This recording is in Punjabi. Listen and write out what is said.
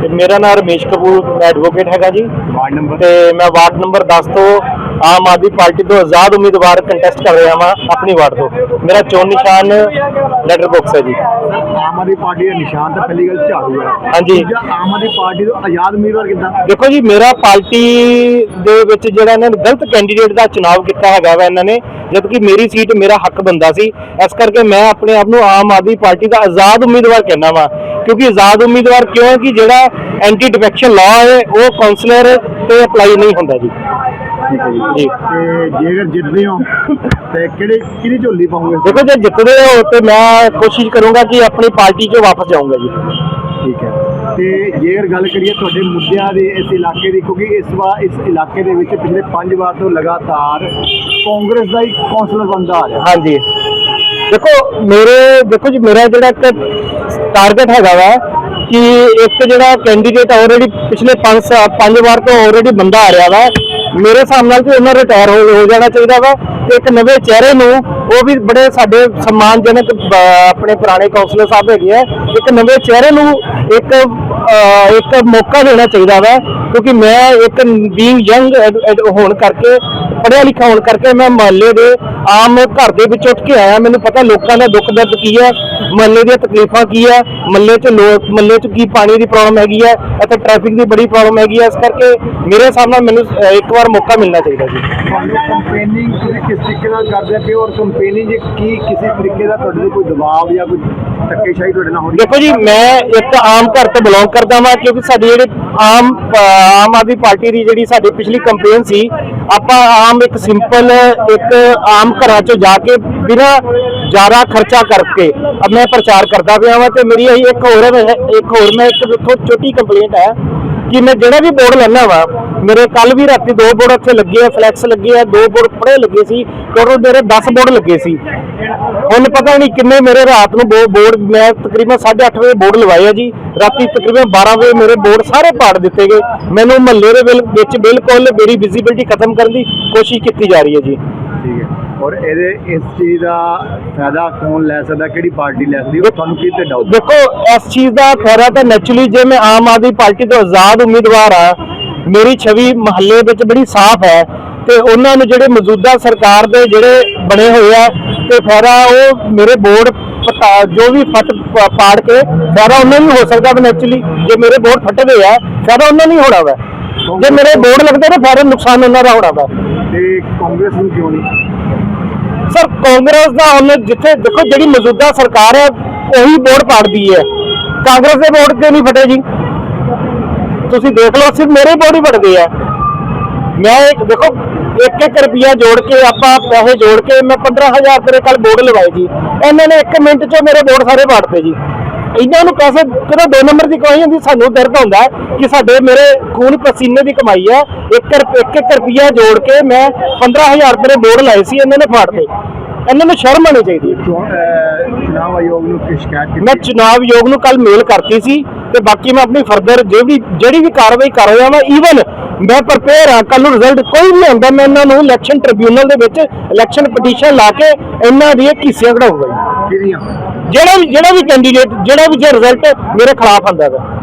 ਤੇ ਮੇਰਾ ਨਾਮ ਰਮੇਸ਼ ਕਪੂਰ ਮੈਂ ਐਡਵੋਕੇਟ ਹੈਗਾ ਜੀ। Ward number? ਤੇ ਮੈਂ ਵਾਰਡ ਨੰਬਰ 10 ਤੋਂ ਆਮ ਆਦਮੀ ਪਾਰਟੀ ਤੋਂ ਆਜ਼ਾਦ ਉਮੀਦਵਾਰ ਕੰਟੈਸਟ ਕਰ ਰਿਹਾ ਹਾਂ ਆਪਣੀ ਵਾਰਡ ਤੋਂ। ਮੇਰਾ ਚੋਣ ਨਿਸ਼ਾਨ ਲੈਟਰ ਬਾਕਸ ਹੈ ਜੀ। ਆਮ ਆਦਮੀ ਪਾਰਟੀ ਦਾ ਨਿਸ਼ਾਨ ਤਾਂ ਪਹਿਲੀ ਗੱਲ ਝਾੜੂ ਹੈ। ਹਾਂਜੀ। ਦੂਜਾ ਆਮ ਆਦਮੀ ਪਾਰਟੀ ਤੋਂ ਆਜ਼ਾਦ ਉਮੀਦਵਾਰ ਕਿੱਦਾਂ? ਦੇਖੋ ਜੀ ਮੇਰਾ ਪਾਰਟੀ ਦੇ ਵਿੱਚ ਜਿਹੜਾ ਇਹਨਾਂ ਨੇ ਗਲਤ ਕੈਂਡੀਡੇਟ ਦਾ ਚੁਣਾਵ ਕੀਤਾ ਹੈਗਾ ਵਾ ਇਹਨਾਂ ਨੇ ਜਦ ਕਿ ਮੇਰੀ ਸੀਟ ਮੇਰਾ ਹੱਕ ਬੰਦਾ ਸੀ। ਇਸ ਕਰਕੇ ਮੈਂ ਆਪਣੇ ਆਪ ਨੂੰ ਆਮ ਆਦਮੀ ਪਾਰਟੀ ਦਾ ਆਜ਼ਾਦ ਉਮੀਦਵਾਰ ਕਹਿੰਦਾ ਵਾਂ। ਕਿਉਂਕਿ ਆਜ਼ਾਦ ਉਮੀਦਵਾਰ ਕਿਉਂ ਹੈ ਕਿ ਜਿਹੜਾ ਐਂਟੀ ਡਿਫੈਕਸ਼ਨ ਲਾਅ ਹੈ ਉਹ ਕਾਉਂਸਲਰ ਤੇ ਅਪਲਾਈ ਨਹੀਂ ਹੁੰਦਾ ਜੀ। ਠੀਕ ਹੈ ਜੀ ਤੇ ਜੇਕਰ ਜਿੱਤਦੇ ਹੋ ਤੇ ਕਿਹੜੇ ਕਿਹਦੀ ਝੋਲੀ ਪਾਉਂਗੇ? ਦੇਖੋ ਜੇ ਜਿੱਤਦੇ ਹੋ ਤੇ ਮੈਂ ਕੋਸ਼ਿਸ਼ ਕਰੂੰਗਾ ਕਿ ਆਪਣੀ ਪਾਰਟੀ 'ਚੋਂ ਵਾਪਸ ਜਾਊਂਗਾ ਜੀ। ਠੀਕ ਹੈ। ਤੇ ਜੇਕਰ ਗੱਲ ਕਰੀਏ ਤੁਹਾਡੇ ਮੁੱਦਿਆਂ ਦੀ ਇਸ ਇਲਾਕੇ ਦੀ ਕਿਉਂਕਿ ਇਸ ਵਾਰ ਇਸ ਇਲਾਕੇ ਦੇ ਵਿੱਚ ਪਿਛਲੇ 5 ਵਾਰ ਤੋਂ ਲਗਾਤਾਰ ਕਾਂਗਰਸ ਦਾ ਹੀ ਕੌਂਸਲਰ ਬੰਦਾ ਆ ਰਿਹਾ। ਹਾਂਜੀ। ਦੇਖੋ, ਮੇਰੇ, ਦੇਖੋ ਜੀ, ਮੇਰਾ ਜਿਹੜਾ ਇੱਕ ਟਾਰਗੇਟ ਹੈਗਾ ਵਾ ਕਿ ਇੱਕ ਜਿਹੜਾ ਕੈਂਡੀਡੇਟ ਆਲਰੇਡੀ ਪਿਛਲੇ 5 ਪੰਜ ਵਾਰ ਤੋਂ ਆਲਰੇਡੀ ਬੰਦਾ ਆ ਰਿਹਾ ਵਾ। ਮੇਰੇ ਹਿਸਾਬ ਨਾਲ ਕਿ ਉਹਨਾਂ ਰਿਟਾਇਰ ਹੋ ਹੋ ਜਾਣਾ ਚਾਹੀਦਾ ਵਾ। ਤੇ ਇੱਕ ਨਵੇਂ ਚਿਹਰੇ ਨੂੰ, ਉਹ ਵੀ ਬੜੇ ਸਾਡੇ ਸਨਮਾਨਜਨਕ ਆਪਣੇ ਪੁਰਾਣੇ ਕਾਉਂਸਲਰ ਸਾਹਿਬ ਹੈਗੇ ਆ। ਇੱਕ ਨਵੇਂ ਚਿਹਰੇ ਨੂੰ ਇੱਕ ਇੱਕ ਮੌਕਾ ਦੇਣਾ ਚਾਹੀਦਾ ਵਾ ਕਿਉਂਕਿ ਮੈਂ ਇੱਕ ਬੀਇੰਗ ਯੰਗ ਹੋਣ ਕਰਕੇ ਪੜ੍ਹਿਆ ਲਿਖਿਆ ਹੋਣ ਕਰਕੇ ਮੈਂ ਮਹੱਲੇ ਦੇ ਆਮ ਘਰ ਦੇ ਵਿੱਚ ਉੱਠ ਕੇ ਆਇਆ। ਮੈਨੂੰ ਪਤਾ ਲੋਕਾਂ ਦਾ ਦੁੱਖ ਦਰਦ ਕੀ ਹੈ ਮਹੱਲੇ ਦੀਆਂ ਤਕਲੀਫਾਂ ਕੀ ਹੈ ਮਹੱਲੇ 'ਚ ਲੋਕ ਮਹੱਲੇ 'ਚ ਕੀ ਪਾਣੀ ਦੀ ਪ੍ਰੋਬਲਮ ਹੈਗੀ ਹੈ ਇੱਥੇ ਟ੍ਰੈਫਿਕ ਦੀ ਬੜੀ ਪ੍ਰੋਬਲਮ ਹੈਗੀ ਹੈ ਇਸ ਕਰਕੇ ਮੇਰੇ ਹਿਸਾਬ ਨਾਲ ਮੈਨੂੰ ਇੱਕ ਵਾਰ ਮੌਕਾ ਮਿਲਣਾ ਚਾਹੀਦਾ ਜੀ। ਕੰਪੇਨਿੰਗ ਤੁਸੀਂ ਕਿਸ ਤਰੀਕੇ ਨਾਲ ਕਰਦੇ ਪਏ ਔਰ ਕੰਪੇਨਿੰਗ ਕੀ ਕਿਸੇ ਤਰੀਕੇ ਦਾ ਤੁਹਾਡੇ ਕੋਈ ਦਬਾਅ ਜਾਂ ਕੋਈ ਧੱਕੇਸ਼ਾਹੀ ਤੁਹਾਡੇ ਨਾਲ ਹੋ ਰਹੀ ਦੇਖੋ ਜੀ ਮੈਂ ਇੱਕ ਆਮ ਘਰ ਤੋਂ ਬਿਲੋਂਗ ਕਰਦਾ ਹਾਂ ਕਿਉਂਕਿ ਸਾਡੀ ਜਿਹੜੀ ਆਮ ਆਮ ਆਦਮੀ ਪਾਰਟੀ ਦੀ ਜਿਹੜੀ ਸਾਡੀ ਪਿਛਲੀ ਕੰਪੇਨ ਸੀ, ਆਪਾਂ ਆਮ ਇੱਕ ਸਿੰਪਲ ਇੱਕ ਆਮ ਘਰਾਂ ਚੋਂ ਜਾ ਕੇ ਬਿਨਾਂ ਜ਼ਿਆਦਾ ਖਰਚਾ ਕਰਕੇ ਅਬ ਮੈਂ ਪ੍ਰਚਾਰ ਕਰਦਾ ਪਿਆ ਵਾਂ, ਤੇ ਮੇਰੀ ਇਹੀ ਇੱਕ ਹੋਰ ਇੱਕ ਹੋਰ ਮੈਂ ਇੱਕ ਦੇਖੋ ਛੋਟੀ ਕੰਪਲੇਂਟ ਹੈ। ਕਿ ਮੈਂ ਜਿਹੜਾ ਵੀ ਬੋਰਡ ਲੈਣਾ ਵਾ, ਮੇਰੇ ਕੱਲ ਵੀ ਰਾਤੀ ਦੋ ਬੋਰਡ ਉੱਥੇ ਲੱਗੇ ਆ ਫਲੈਕਸ ਲੱਗੇ ਆ, ਦੋ ਬੋਰਡ ਪੜੇ ਲੱਗੇ ਸੀ ਟੋਟਲ ਮੇਰੇ 10 ਬੋਰਡ ਲੱਗੇ ਸੀ। ਹੁਣ ਪਤਾ ਨਹੀਂ ਕਿੰਨੇ ਮੇਰੇ ਰਾਤ ਨੂੰ ਬੋ- ਬੋਰਡ, ਮੈਂ ਤਕਰੀਬਨ 8:30 ਵਜੇ ਬੋਰਡ ਲਵਾਏ ਆ ਜੀ, ਰਾਤੀ ਤਕਰੀਬਨ 12 ਵਜੇ ਮੇਰੇ ਬੋਰਡ ਸਾਰੇ ਪਾੜ ਦਿੱਤੇ ਗਏ। ਮੈਨੂੰ ਮਹੱਲੇ ਦੇ ਵਿਲ- ਵਿੱਚ ਬਿਲਕੁਲ ਮੇਰੀ ਵਿਜ਼ਿਬਿਲਟੀ ਖਤਮ ਕਰਨ ਦੀ ਕੋਸ਼ਿਸ਼ ਕੀਤੀ ਜਾ ਰਹੀ ਹੈ ਜੀ। ਠੀਕ ਹੈ। ਔਰ ਇਹਦੇ ਇਸ ਚੀਜ਼ ਦਾ ਫਾਇਦਾ ਕੌਣ ਲੈ ਸਕਦਾ ਕਿਹੜੀ ਪਾਰਟੀ ਲੈ ਸਕਦੀ ਉਹ ਤੁਹਾਨੂੰ ਕੀ ਤੇ ਡਾਊਟ ਦੇਖੋ ਇਸ ਚੀਜ਼ ਦਾ ਫਾਇਦਾ ਤਾਂ ਨੈਚੁਰਲੀ ਜੇ ਮੈਂ ਆਮ ਆਦਮੀ ਪਾਰਟੀ ਤੋਂ ਆਜ਼ਾਦ ਉਮੀਦਵਾਰ ਆ ਮੇਰੀ ਛਵੀ ਮਹੱਲੇ ਵਿੱਚ ਬੜੀ ਸਾਫ਼ ਹੈ ਤੇ ਉਹਨਾਂ ਨੂੰ ਜਿਹੜੇ ਮੌਜੂਦਾ ਸਰਕਾਰ ਦੇ ਜਿਹੜੇ ਬਣੇ ਹੋਏ ਆ ਤੇ ਫਾਇਦਾ ਉਹ ਮੇਰੇ ਬੋਰਡ ਪਤਾ- ਜੋ ਵੀ ਫਟ ਪਾੜ ਕੇ ਫਾਇਦਾ ਉਹਨਾਂ ਨੂੰ ਹੋ ਸਕਦਾ ਨੈਚੁਰਲੀ ਜੇ ਮੇਰੇ ਬੋਰਡ ਫਟੇ ਹੋਏ ਆ ਫਾਇਦਾ ਉਹਨਾਂ ਨੂੰ ਹੋਣਾ ਵਾ। ਜੇ ਮੇਰੇ ਬੋਰਡ ਲੱਗਦੇ ਤਾਂ ਫਾਇਦਾ ਨੁਕਸਾਨ ਉਹਨਾਂ ਦਾ ਹੋਣਾ ਵਾ। ਤੇ ਕਾਂਗਰਸ ਨੂੰ ਕਿਉਂ ਨਹੀਂ? ਸਰ, ਕਾਂਗਰਸ ਦਾ ਹੁਣ ਜਿੱਥੇ ਦੇਖੋ ਜਿਹੜੀ ਮੌਜੂਦਾ ਸਰਕਾਰ ਹੈ, ਉਹੀ ਵੋਟ ਪਾੜਦੀ ਹੈ। ਕਾਂਗਰਸ ਦੇ ਵੋਟ ਕਿਉਂ ਨਹੀਂ ਫਟੇ ਜੀ? ਤੁਸੀਂ ਦੇਖ ਲਓ, ਸਿਰਫ ਮੇਰੇ ਵੋਟ ਹੀ ਫਟਦੇ ਆ। ਮੈਂ ਇੱਕ, ਦੇਖੋ ਇੱਕ ਇੱਕ ਰੁਪਿਆ ਜੋੜ ਕੇ ਆਪਾਂ ਪੈਸੇ ਜੋੜ ਕੇ ਮੈਂ 15000 ਤੇਰੇ ਕੱਲ ਵੋਟ ਲਵਾਏ ਜੀ। ਇਹਨਾਂ ਨੇ 1 ਮਿੰਟ 'ਚ ਮੇਰੇ ਵੋਟ ਸਾਰੇ ਪਾੜਤੇ ਜੀ। ਇਹਨਾਂ ਨੂੰ ਪੈਸੇ ਕਿਹੜਾ ਦੋ ਨੰਬਰ ਦੀ ਕਮਾਈ ਹੁੰਦੀ ਸਾਨੂੰ ਦਰਦ ਹੁੰਦਾ ਹੈ ਕਿ ਸਾਡੇ ਮੇਰੇ ਖੂਨ ਪਸੀਨੇ ਦੀ ਕਮਾਈ ਹੈ। ਇੱਕ ਰੁਪ- ਇੱਕ ਇੱਕ ਰੁਪਿਆ ਜੋੜ ਕੇ ਮੈਂ 15000 ਰੁਪਏ ਦੇ ਬੋਰਡ ਲਾਏ ਸੀ ਇਹਨਾਂ ਨੇ ਫਾੜਤੇ ਇਹਨਾਂ ਨੂੰ ਸ਼ਰਮ ਆਣੀ ਚਾਹੀਦੀ ਹੈ। ਚੁਣਾਵ ਆਯੋਗ ਨੂੰ ਸ਼ਿਕਾਇਤ ਮੈਂ ਚੁਣਾਵ ਆਯੋਗ ਨੂੰ ਕੱਲ ਮੇਲ ਕਰਤੀ ਸੀ ਤੇ ਬਾਕੀ ਮੈਂ ਆਪਣੀ ਫਰਦਰ ਜਿਹੜੀ ਜਿਹੜੀ ਵੀ ਕਾਰਵਾਈ ਕਰ ਰਿਹਾ ਵਾਂ ਈਵਨ ਮੈਂ ਪ੍ਰਪੇਅਰ ਹਾਂ ਕੱਲ ਨੂੰ ਰਿਜ਼ਲਟ ਕੋਈ ਵੀ ਆਉਂਦਾ ਮੈਂ ਇਹਨਾਂ ਨੂੰ ਇਲੈਕਸ਼ਨ ਟ੍ਰਿਬਿਊਨਲ ਦੇ ਵਿੱਚ ਇਲੈਕਸ਼ਨ ਪਟੀਸ਼ਨ ਲਾ ਕੇ ਇਹਨਾਂ ਦੀ ਕੀਸੀਆਂ ਕਢਾਊਗਾ ਜੀ। ਕਿਹਦੀਆਂ? ਜਿਹੜਾ ਵੀ ਜਿਹੜਾ ਵੀ ਕੈਂਡੀਡੇਟ ਜਿਹੜਾ ਵੀ ਜੇ ਰਿਜ਼ਲਟ ਮੇਰੇ ਖਿਲਾਫ ਆਉਂਦਾ ਹੈ